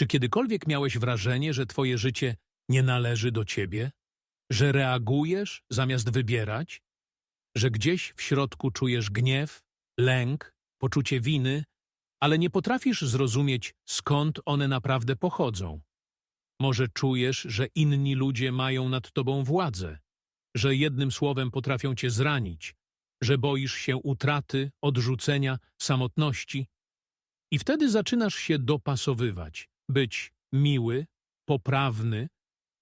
Czy kiedykolwiek miałeś wrażenie, że twoje życie nie należy do ciebie? Że reagujesz zamiast wybierać? Że gdzieś w środku czujesz gniew, lęk, poczucie winy, ale nie potrafisz zrozumieć, skąd one naprawdę pochodzą? Może czujesz, że inni ludzie mają nad tobą władzę, że jednym słowem potrafią cię zranić, że boisz się utraty, odrzucenia, samotności? I wtedy zaczynasz się dopasowywać, być miły, poprawny,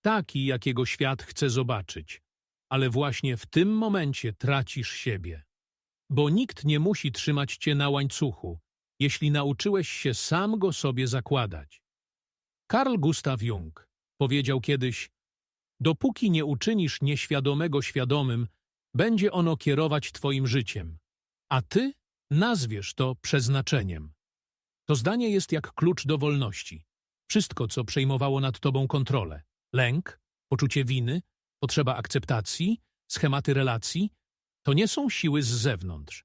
taki, jakiego świat chce zobaczyć. Ale właśnie w tym momencie tracisz siebie. Bo nikt nie musi trzymać cię na łańcuchu, jeśli nauczyłeś się sam go sobie zakładać. Karl Gustav Jung powiedział kiedyś, dopóki nie uczynisz nieświadomego świadomym, będzie ono kierować twoim życiem, a ty nazwiesz to przeznaczeniem. To zdanie jest jak klucz do wolności. Wszystko, co przejmowało nad tobą kontrolę, lęk, poczucie winy, potrzeba akceptacji, schematy relacji, to nie są siły z zewnątrz.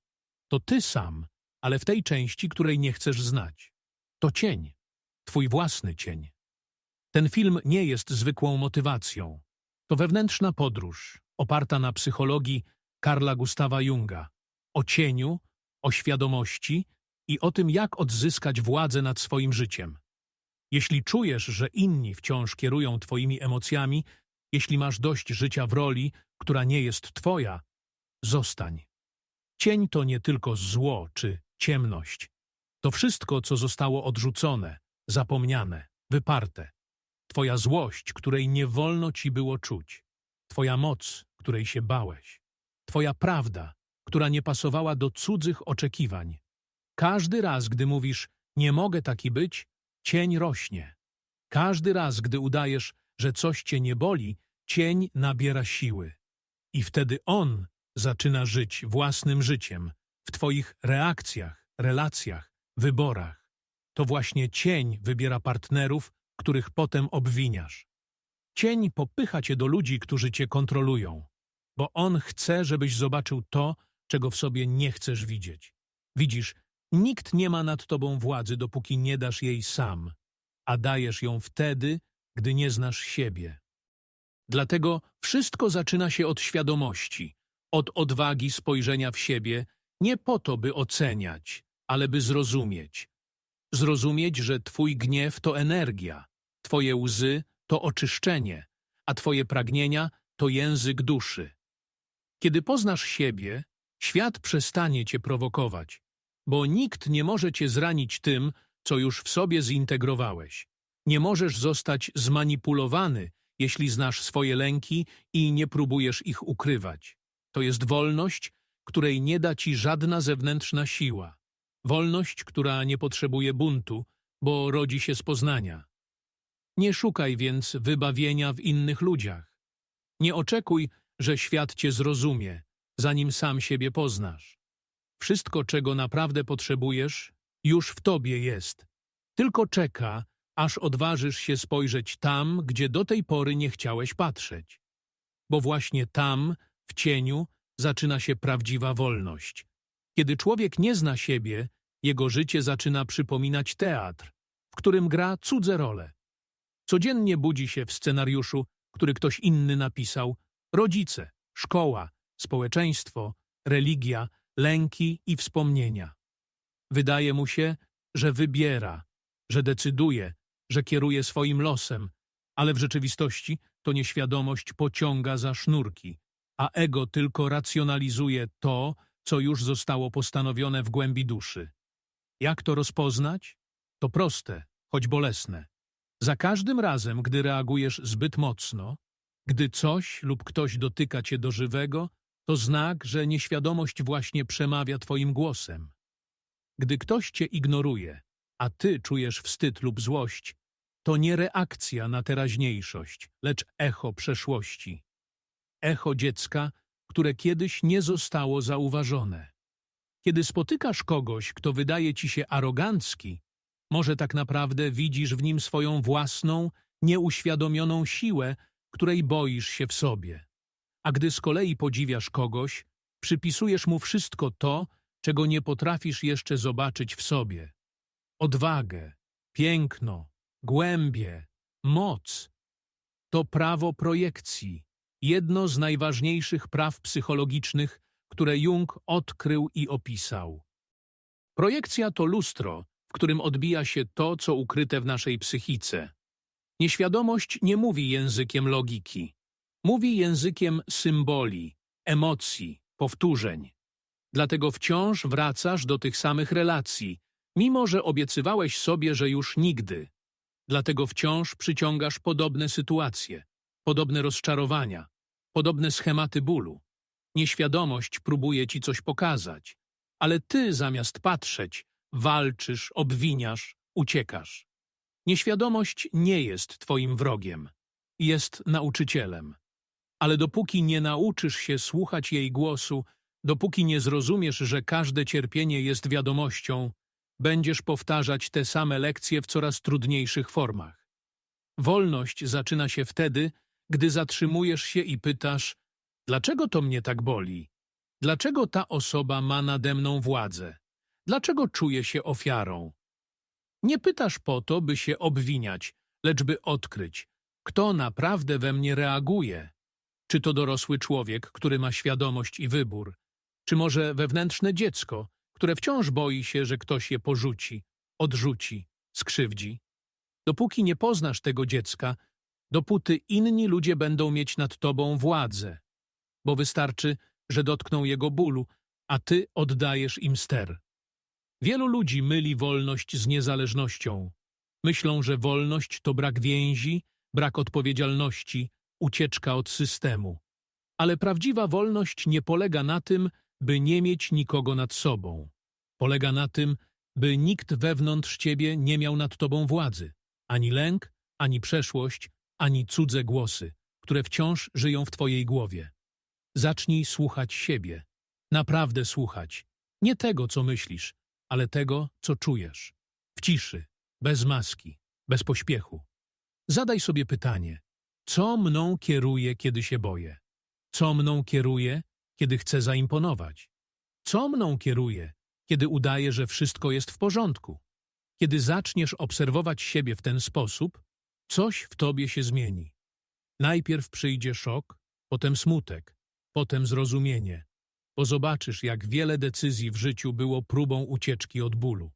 To ty sam, ale w tej części, której nie chcesz znać. To cień, twój własny cień. Ten film nie jest zwykłą motywacją. To wewnętrzna podróż, oparta na psychologii Karla Gustawa Junga, o cieniu, o świadomości i o tym, jak odzyskać władzę nad swoim życiem. Jeśli czujesz, że inni wciąż kierują twoimi emocjami, jeśli masz dość życia w roli, która nie jest twoja, zostań. Cień to nie tylko zło czy ciemność. To wszystko, co zostało odrzucone, zapomniane, wyparte. Twoja złość, której nie wolno ci było czuć. Twoja moc, której się bałeś. Twoja prawda, która nie pasowała do cudzych oczekiwań. Każdy raz, gdy mówisz, nie mogę taki być, cień rośnie. Każdy raz, gdy udajesz, że coś cię nie boli, cień nabiera siły. I wtedy on zaczyna żyć własnym życiem, w twoich reakcjach, relacjach, wyborach. To właśnie cień wybiera partnerów, których potem obwiniasz. Cień popycha cię do ludzi, którzy cię kontrolują, bo on chce, żebyś zobaczył to, czego w sobie nie chcesz widzieć. Widzisz, nikt nie ma nad tobą władzy, dopóki nie dasz jej sam, a dajesz ją wtedy, gdy nie znasz siebie. Dlatego wszystko zaczyna się od świadomości, od odwagi spojrzenia w siebie, nie po to, by oceniać, ale by zrozumieć. Zrozumieć, że twój gniew to energia, twoje łzy to oczyszczenie, a twoje pragnienia to język duszy. Kiedy poznasz siebie, świat przestanie cię prowokować, bo nikt nie może cię zranić tym, co już w sobie zintegrowałeś. Nie możesz zostać zmanipulowany, jeśli znasz swoje lęki i nie próbujesz ich ukrywać. To jest wolność, której nie da ci żadna zewnętrzna siła. Wolność, która nie potrzebuje buntu, bo rodzi się z poznania. Nie szukaj więc wybawienia w innych ludziach. Nie oczekuj, że świat cię zrozumie, zanim sam siebie poznasz. Wszystko, czego naprawdę potrzebujesz, już w tobie jest. Tylko czeka, aż odważysz się spojrzeć tam, gdzie do tej pory nie chciałeś patrzeć. Bo właśnie tam, w cieniu, zaczyna się prawdziwa wolność. Kiedy człowiek nie zna siebie, jego życie zaczyna przypominać teatr, w którym gra cudze role. Codziennie budzi się w scenariuszu, który ktoś inny napisał, rodzice, szkoła, społeczeństwo, religia, lęki i wspomnienia. Wydaje mu się, że wybiera, że decyduje, że kieruje swoim losem, ale w rzeczywistości to nieświadomość pociąga za sznurki, a ego tylko racjonalizuje to, co już zostało postanowione w głębi duszy. Jak to rozpoznać? To proste, choć bolesne. Za każdym razem, gdy reagujesz zbyt mocno, gdy coś lub ktoś dotyka cię do żywego, to znak, że nieświadomość właśnie przemawia twoim głosem. Gdy ktoś cię ignoruje, a ty czujesz wstyd lub złość, to nie reakcja na teraźniejszość, lecz echo przeszłości. Echo dziecka, które kiedyś nie zostało zauważone. Kiedy spotykasz kogoś, kto wydaje ci się arogancki, może tak naprawdę widzisz w nim swoją własną, nieuświadomioną siłę, której boisz się w sobie. A gdy z kolei podziwiasz kogoś, przypisujesz mu wszystko to, czego nie potrafisz jeszcze zobaczyć w sobie. Odwagę, piękno, głębie, moc. To prawo projekcji, jedno z najważniejszych praw psychologicznych, które Jung odkrył i opisał. Projekcja to lustro, w którym odbija się to, co ukryte w naszej psychice. Nieświadomość nie mówi językiem logiki. Mówi językiem symboli, emocji, powtórzeń. Dlatego wciąż wracasz do tych samych relacji, mimo że obiecywałeś sobie, że już nigdy. Dlatego wciąż przyciągasz podobne sytuacje, podobne rozczarowania, podobne schematy bólu. Nieświadomość próbuje ci coś pokazać, ale ty zamiast patrzeć, walczysz, obwiniasz, uciekasz. Nieświadomość nie jest twoim wrogiem, jest nauczycielem. Ale dopóki nie nauczysz się słuchać jej głosu, dopóki nie zrozumiesz, że każde cierpienie jest wiadomością, będziesz powtarzać te same lekcje w coraz trudniejszych formach. Wolność zaczyna się wtedy, gdy zatrzymujesz się i pytasz, dlaczego to mnie tak boli? Dlaczego ta osoba ma nade mną władzę? Dlaczego czuję się ofiarą? Nie pytasz po to, by się obwiniać, lecz by odkryć, kto naprawdę we mnie reaguje. Czy to dorosły człowiek, który ma świadomość i wybór, czy może wewnętrzne dziecko, które wciąż boi się, że ktoś je porzuci, odrzuci, skrzywdzi. Dopóki nie poznasz tego dziecka, dopóty inni ludzie będą mieć nad tobą władzę, bo wystarczy, że dotkną jego bólu, a ty oddajesz im ster. Wielu ludzi myli wolność z niezależnością. Myślą, że wolność to brak więzi, brak odpowiedzialności, ucieczka od systemu. Ale prawdziwa wolność nie polega na tym, by nie mieć nikogo nad sobą. Polega na tym, by nikt wewnątrz ciebie nie miał nad tobą władzy. Ani lęk, ani przeszłość, ani cudze głosy, które wciąż żyją w twojej głowie. Zacznij słuchać siebie. Naprawdę słuchać. Nie tego, co myślisz, ale tego, co czujesz. W ciszy, bez maski, bez pośpiechu. Zadaj sobie pytanie, co mną kieruje, kiedy się boję? Co mną kieruje, kiedy chcę zaimponować? Co mną kieruje, kiedy udaję, że wszystko jest w porządku? Kiedy zaczniesz obserwować siebie w ten sposób, coś w tobie się zmieni. Najpierw przyjdzie szok, potem smutek, potem zrozumienie, bo zobaczysz, jak wiele decyzji w życiu było próbą ucieczki od bólu.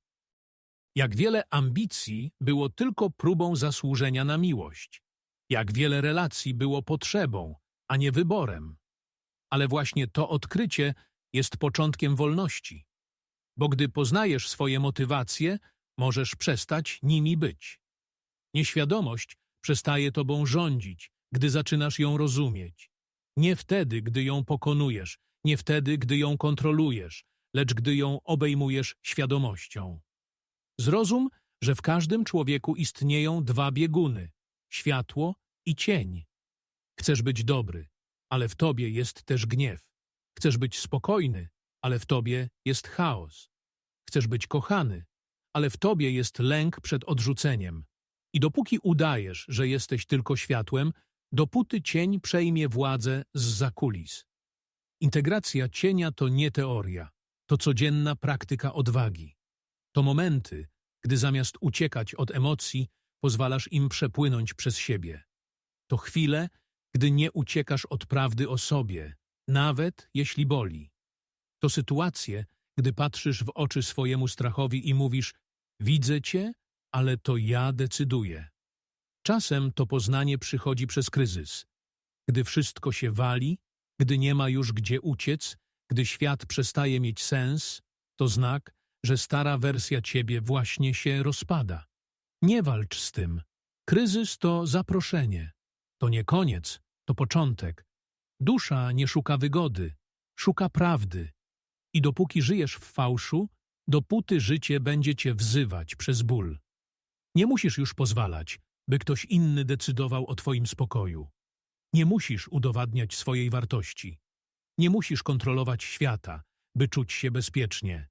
Jak wiele ambicji było tylko próbą zasłużenia na miłość. Jak wiele relacji było potrzebą, a nie wyborem. Ale właśnie to odkrycie jest początkiem wolności. Bo gdy poznajesz swoje motywacje, możesz przestać nimi być. Nieświadomość przestaje tobą rządzić, gdy zaczynasz ją rozumieć. Nie wtedy, gdy ją pokonujesz, nie wtedy, gdy ją kontrolujesz, lecz gdy ją obejmujesz świadomością. Zrozum, że w każdym człowieku istnieją dwa bieguny światło i cień. Chcesz być dobry, ale w tobie jest też gniew. Chcesz być spokojny, ale w tobie jest chaos. Chcesz być kochany, ale w tobie jest lęk przed odrzuceniem. I dopóki udajesz, że jesteś tylko światłem, dopóty cień przejmie władzę z zakulis. Integracja cienia to nie teoria, to codzienna praktyka odwagi. To momenty, gdy zamiast uciekać od emocji, pozwalasz im przepłynąć przez siebie. To chwile, gdy nie uciekasz od prawdy o sobie, nawet jeśli boli. To sytuacje, gdy patrzysz w oczy swojemu strachowi i mówisz widzę cię, ale to ja decyduję. Czasem to poznanie przychodzi przez kryzys. Gdy wszystko się wali, gdy nie ma już gdzie uciec, gdy świat przestaje mieć sens, to znak, że stara wersja ciebie właśnie się rozpada. Nie walcz z tym. Kryzys to zaproszenie. To nie koniec, to początek. Dusza nie szuka wygody, szuka prawdy. I dopóki żyjesz w fałszu, dopóty życie będzie cię wzywać przez ból. Nie musisz już pozwalać, by ktoś inny decydował o twoim spokoju. Nie musisz udowadniać swojej wartości. Nie musisz kontrolować świata, by czuć się bezpiecznie.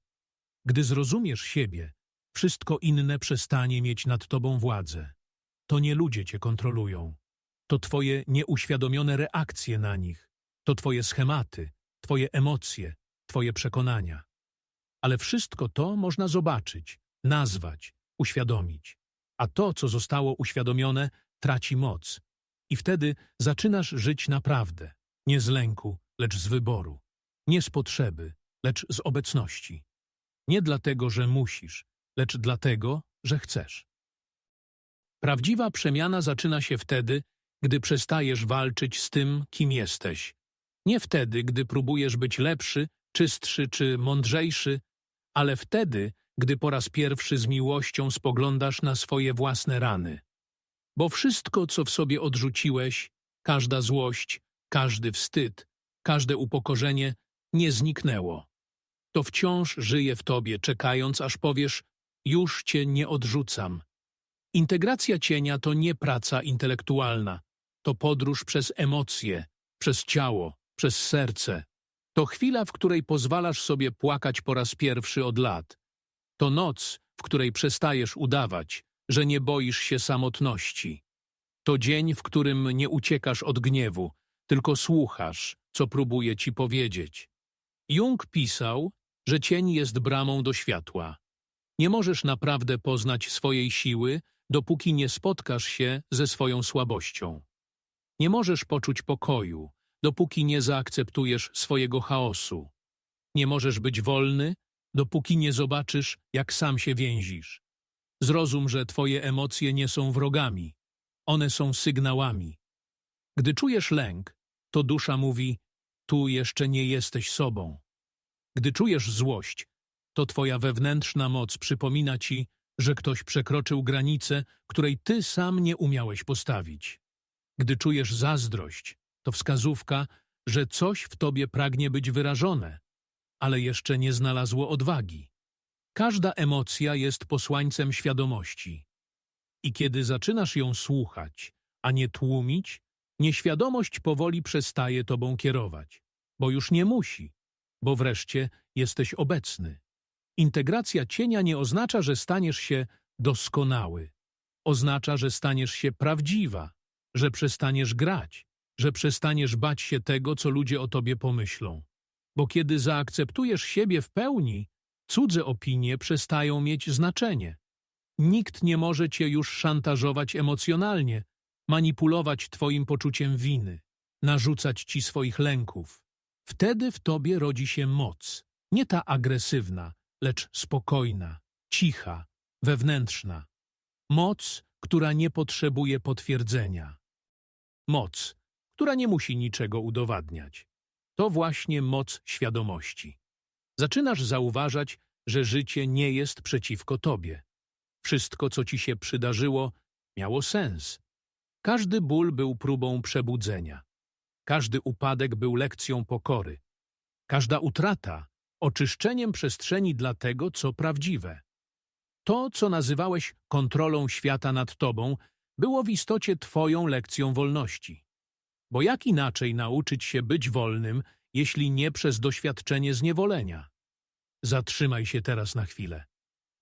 Gdy zrozumiesz siebie, wszystko inne przestanie mieć nad tobą władzę. To nie ludzie cię kontrolują. To twoje nieuświadomione reakcje na nich. To twoje schematy, twoje emocje, twoje przekonania. Ale wszystko to można zobaczyć, nazwać, uświadomić. a to, co zostało uświadomione, traci moc. I wtedy zaczynasz żyć naprawdę, nie z lęku, lecz z wyboru, nie z potrzeby, lecz z obecności. Nie dlatego, że musisz, lecz dlatego, że chcesz. Prawdziwa przemiana zaczyna się wtedy, gdy przestajesz walczyć z tym, kim jesteś. Nie wtedy, gdy próbujesz być lepszy, czystszy czy mądrzejszy, ale wtedy, gdy po raz pierwszy z miłością spoglądasz na swoje własne rany. Bo wszystko, co w sobie odrzuciłeś, każda złość, każdy wstyd, każde upokorzenie, nie zniknęło. To wciąż żyje w tobie, czekając, aż powiesz, już cię nie odrzucam. Integracja cienia to nie praca intelektualna, to podróż przez emocje, przez ciało, przez serce. To chwila, w której pozwalasz sobie płakać po raz pierwszy od lat. To noc, w której przestajesz udawać, że nie boisz się samotności. To dzień, w którym nie uciekasz od gniewu, tylko słuchasz, co próbuje ci powiedzieć. Jung pisał, że cień jest bramą do światła. Nie możesz naprawdę poznać swojej siły, dopóki nie spotkasz się ze swoją słabością. Nie możesz poczuć pokoju, dopóki nie zaakceptujesz swojego chaosu. Nie możesz być wolny, dopóki nie zobaczysz, jak sam się więzisz. Zrozum, że twoje emocje nie są wrogami. One są sygnałami. Gdy czujesz lęk, to dusza mówi, tu jeszcze nie jesteś sobą. Gdy czujesz złość, to twoja wewnętrzna moc przypomina ci, że ktoś przekroczył granicę, której ty sam nie umiałeś postawić. Gdy czujesz zazdrość, to wskazówka, że coś w tobie pragnie być wyrażone, ale jeszcze nie znalazło odwagi. Każda emocja jest posłańcem świadomości. I kiedy zaczynasz ją słuchać, a nie tłumić, nieświadomość powoli przestaje tobą kierować, bo już nie musi, bo wreszcie jesteś obecny. Integracja cienia nie oznacza, że staniesz się doskonały. Oznacza, że staniesz się prawdziwa, że przestaniesz grać, że przestaniesz bać się tego, co ludzie o tobie pomyślą. Bo kiedy zaakceptujesz siebie w pełni, cudze opinie przestają mieć znaczenie. Nikt nie może cię już szantażować emocjonalnie, manipulować twoim poczuciem winy, narzucać ci swoich lęków. Wtedy w tobie rodzi się moc, nie ta agresywna, lecz spokojna, cicha, wewnętrzna. Moc, która nie potrzebuje potwierdzenia. Moc, która nie musi niczego udowadniać. To właśnie moc świadomości. Zaczynasz zauważać, że życie nie jest przeciwko tobie. Wszystko, co ci się przydarzyło, miało sens. Każdy ból był próbą przebudzenia. Każdy upadek był lekcją pokory. Każda utrata oczyszczeniem przestrzeni dla tego, co prawdziwe. To, co nazywałeś kontrolą świata nad tobą, było w istocie twoją lekcją wolności. Bo jak inaczej nauczyć się być wolnym, jeśli nie przez doświadczenie zniewolenia? Zatrzymaj się teraz na chwilę.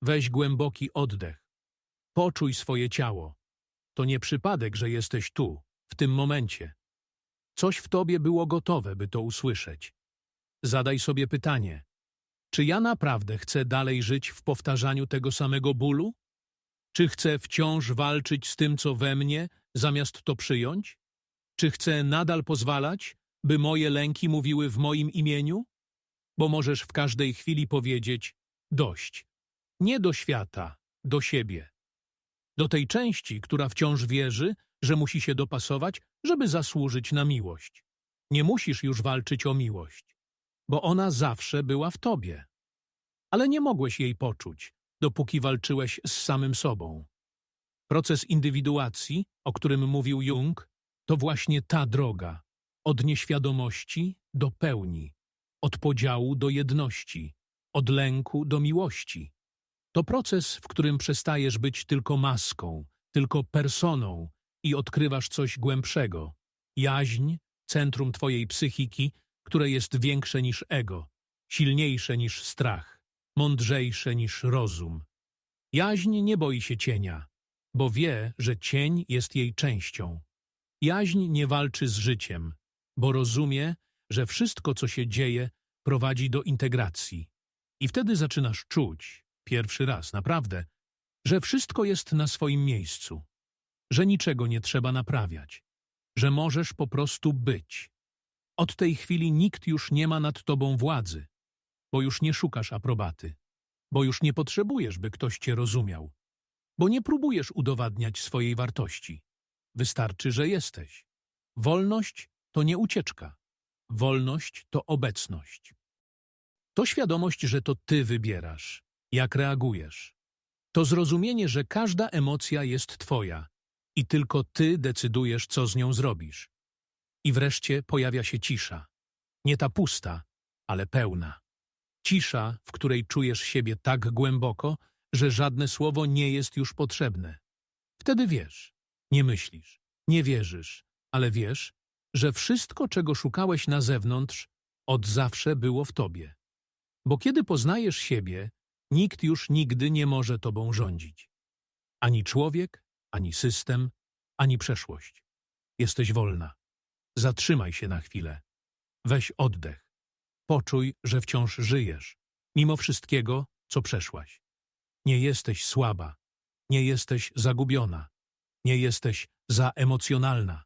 Weź głęboki oddech. Poczuj swoje ciało. To nie przypadek, że jesteś tu, w tym momencie. Coś w tobie było gotowe, by to usłyszeć. Zadaj sobie pytanie: czy ja naprawdę chcę dalej żyć w powtarzaniu tego samego bólu? Czy chcę wciąż walczyć z tym, co we mnie, zamiast to przyjąć? Czy chcę nadal pozwalać, by moje lęki mówiły w moim imieniu? Bo możesz w każdej chwili powiedzieć: dość. Nie do świata, do siebie. Do tej części, która wciąż wierzy, że musi się dopasować, żeby zasłużyć na miłość. Nie musisz już walczyć o miłość bo ona zawsze była w tobie. Ale nie mogłeś jej poczuć, dopóki walczyłeś z samym sobą. Proces indywiduacji, o którym mówił Jung, to właśnie ta droga od nieświadomości do pełni, od podziału do jedności, od lęku do miłości. To proces, w którym przestajesz być tylko maską, tylko personą i odkrywasz coś głębszego. Jaźń, centrum twojej psychiki, które jest większe niż ego, silniejsze niż strach, mądrzejsze niż rozum. Jaźń nie boi się cienia, bo wie, że cień jest jej częścią. Jaźń nie walczy z życiem, bo rozumie, że wszystko, co się dzieje, prowadzi do integracji. I wtedy zaczynasz czuć, pierwszy raz, naprawdę, że wszystko jest na swoim miejscu, że niczego nie trzeba naprawiać, że możesz po prostu być. Od tej chwili nikt już nie ma nad tobą władzy, bo już nie szukasz aprobaty, bo już nie potrzebujesz, by ktoś cię rozumiał, bo nie próbujesz udowadniać swojej wartości. Wystarczy, że jesteś. Wolność to nie ucieczka. Wolność to obecność. To świadomość, że to ty wybierasz, jak reagujesz. To zrozumienie, że każda emocja jest twoja i tylko ty decydujesz, co z nią zrobisz. I wreszcie pojawia się cisza. Nie ta pusta, ale pełna. Cisza, w której czujesz siebie tak głęboko, że żadne słowo nie jest już potrzebne. Wtedy wiesz, nie myślisz, nie wierzysz, ale wiesz, że wszystko, czego szukałeś na zewnątrz, od zawsze było w tobie. Bo kiedy poznajesz siebie, nikt już nigdy nie może tobą rządzić. Ani człowiek, ani system, ani przeszłość. Jesteś wolna. Zatrzymaj się na chwilę. Weź oddech. Poczuj, że wciąż żyjesz, mimo wszystkiego, co przeszłaś. Nie jesteś słaba, nie jesteś zagubiona, nie jesteś zaemocjonalna.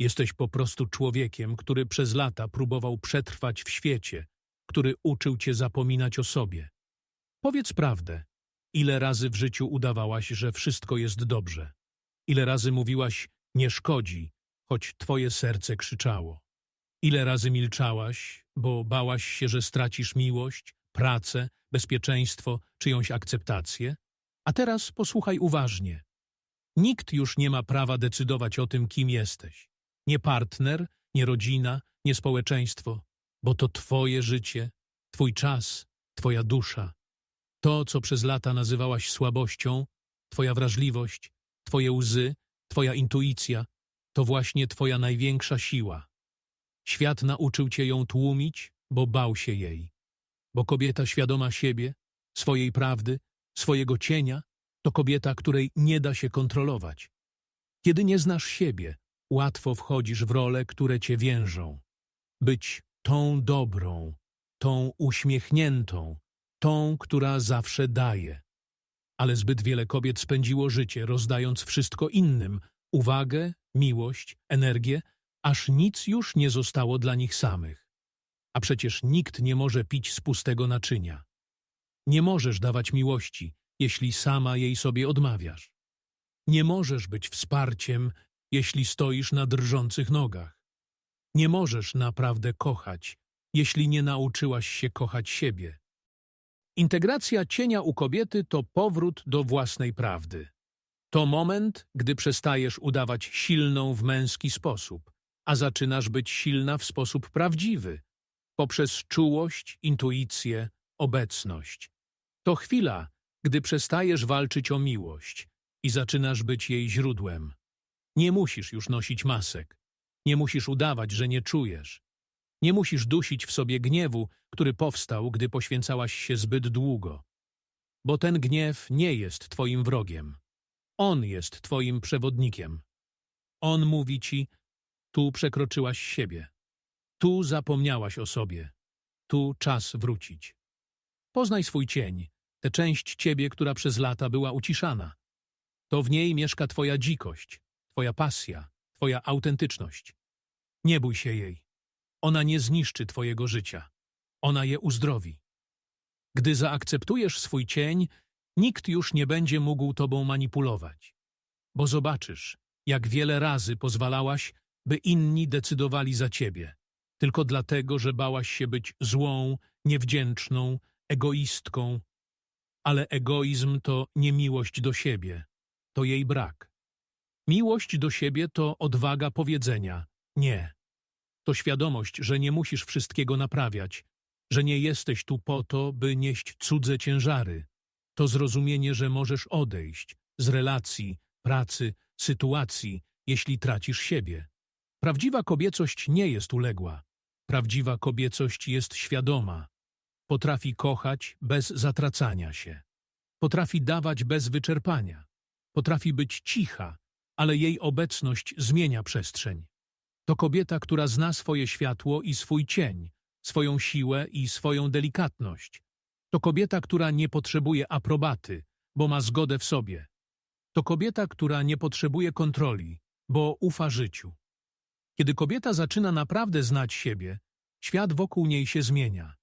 Jesteś po prostu człowiekiem, który przez lata próbował przetrwać w świecie, który uczył cię zapominać o sobie. Powiedz prawdę. Ile razy w życiu udawałaś, że wszystko jest dobrze? Ile razy mówiłaś, nie szkodzi, choć twoje serce krzyczało? Ile razy milczałaś, bo bałaś się, że stracisz miłość, pracę, bezpieczeństwo, czyjąś akceptację? A teraz posłuchaj uważnie. Nikt już nie ma prawa decydować o tym, kim jesteś. Nie partner, nie rodzina, nie społeczeństwo, bo to twoje życie, twój czas, twoja dusza. To, co przez lata nazywałaś słabością, twoja wrażliwość, twoje łzy, twoja intuicja, to właśnie twoja największa siła. Świat nauczył cię ją tłumić, bo bał się jej. Bo kobieta świadoma siebie, swojej prawdy, swojego cienia, to kobieta, której nie da się kontrolować. Kiedy nie znasz siebie, łatwo wchodzisz w role, które cię więżą. Być tą dobrą, tą uśmiechniętą, tą, która zawsze daje. Ale zbyt wiele kobiet spędziło życie, rozdając wszystko innym uwagę, miłość, energię, aż nic już nie zostało dla nich samych. A przecież nikt nie może pić z pustego naczynia. Nie możesz dawać miłości, jeśli sama jej sobie odmawiasz. Nie możesz być wsparciem, jeśli stoisz na drżących nogach. Nie możesz naprawdę kochać, jeśli nie nauczyłaś się kochać siebie. Integracja cienia u kobiety to powrót do własnej prawdy. To moment, gdy przestajesz udawać silną w męski sposób, a zaczynasz być silna w sposób prawdziwy, poprzez czułość, intuicję, obecność. To chwila, gdy przestajesz walczyć o miłość i zaczynasz być jej źródłem. Nie musisz już nosić masek. Nie musisz udawać, że nie czujesz. Nie musisz dusić w sobie gniewu, który powstał, gdy poświęcałaś się zbyt długo. Bo ten gniew nie jest twoim wrogiem. On jest twoim przewodnikiem. On mówi ci, tu przekroczyłaś siebie. Tu zapomniałaś o sobie. Tu czas wrócić. Poznaj swój cień, tę część ciebie, która przez lata była uciszana. To w niej mieszka twoja dzikość, twoja pasja, twoja autentyczność. Nie bój się jej. Ona nie zniszczy twojego życia. Ona je uzdrowi. Gdy zaakceptujesz swój cień, nikt już nie będzie mógł tobą manipulować. Bo zobaczysz, jak wiele razy pozwalałaś, by inni decydowali za ciebie, tylko dlatego, że bałaś się być złą, niewdzięczną, egoistką. Ale egoizm to nie miłość do siebie, to jej brak. Miłość do siebie to odwaga powiedzenia nie. To świadomość, że nie musisz wszystkiego naprawiać, że nie jesteś tu po to, by nieść cudze ciężary. To zrozumienie, że możesz odejść z relacji, pracy, sytuacji, jeśli tracisz siebie. Prawdziwa kobiecość nie jest uległa. Prawdziwa kobiecość jest świadoma. Potrafi kochać bez zatracania się. Potrafi dawać bez wyczerpania. Potrafi być cicha, ale jej obecność zmienia przestrzeń. To kobieta, która zna swoje światło i swój cień, swoją siłę i swoją delikatność. To kobieta, która nie potrzebuje aprobaty, bo ma zgodę w sobie. To kobieta, która nie potrzebuje kontroli, bo ufa życiu. Kiedy kobieta zaczyna naprawdę znać siebie, świat wokół niej się zmienia,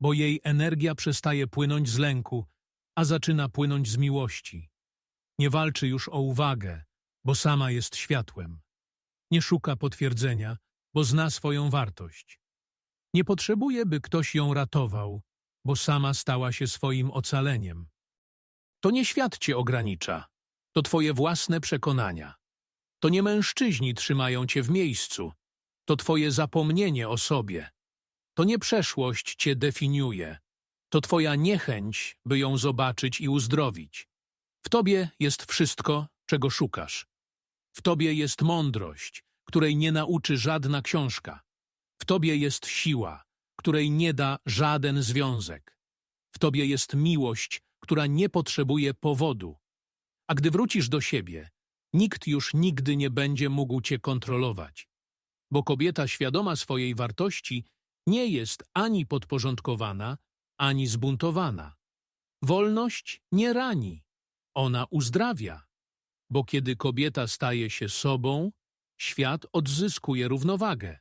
bo jej energia przestaje płynąć z lęku, a zaczyna płynąć z miłości. Nie walczy już o uwagę, bo sama jest światłem. Nie szuka potwierdzenia, bo zna swoją wartość. Nie potrzebuje, by ktoś ją ratował, bo sama stała się swoim ocaleniem. To nie świat cię ogranicza, to twoje własne przekonania. To nie mężczyźni trzymają cię w miejscu, to twoje zapomnienie o sobie. To nie przeszłość cię definiuje, to twoja niechęć, by ją zobaczyć i uzdrowić. W tobie jest wszystko, czego szukasz. W tobie jest mądrość, której nie nauczy żadna książka. W tobie jest siła, której nie da żaden związek. W tobie jest miłość, która nie potrzebuje powodu. A gdy wrócisz do siebie, nikt już nigdy nie będzie mógł cię kontrolować. Bo kobieta świadoma swojej wartości nie jest ani podporządkowana, ani zbuntowana. Wolność nie rani, ona uzdrawia. Bo kiedy kobieta staje się sobą, świat odzyskuje równowagę.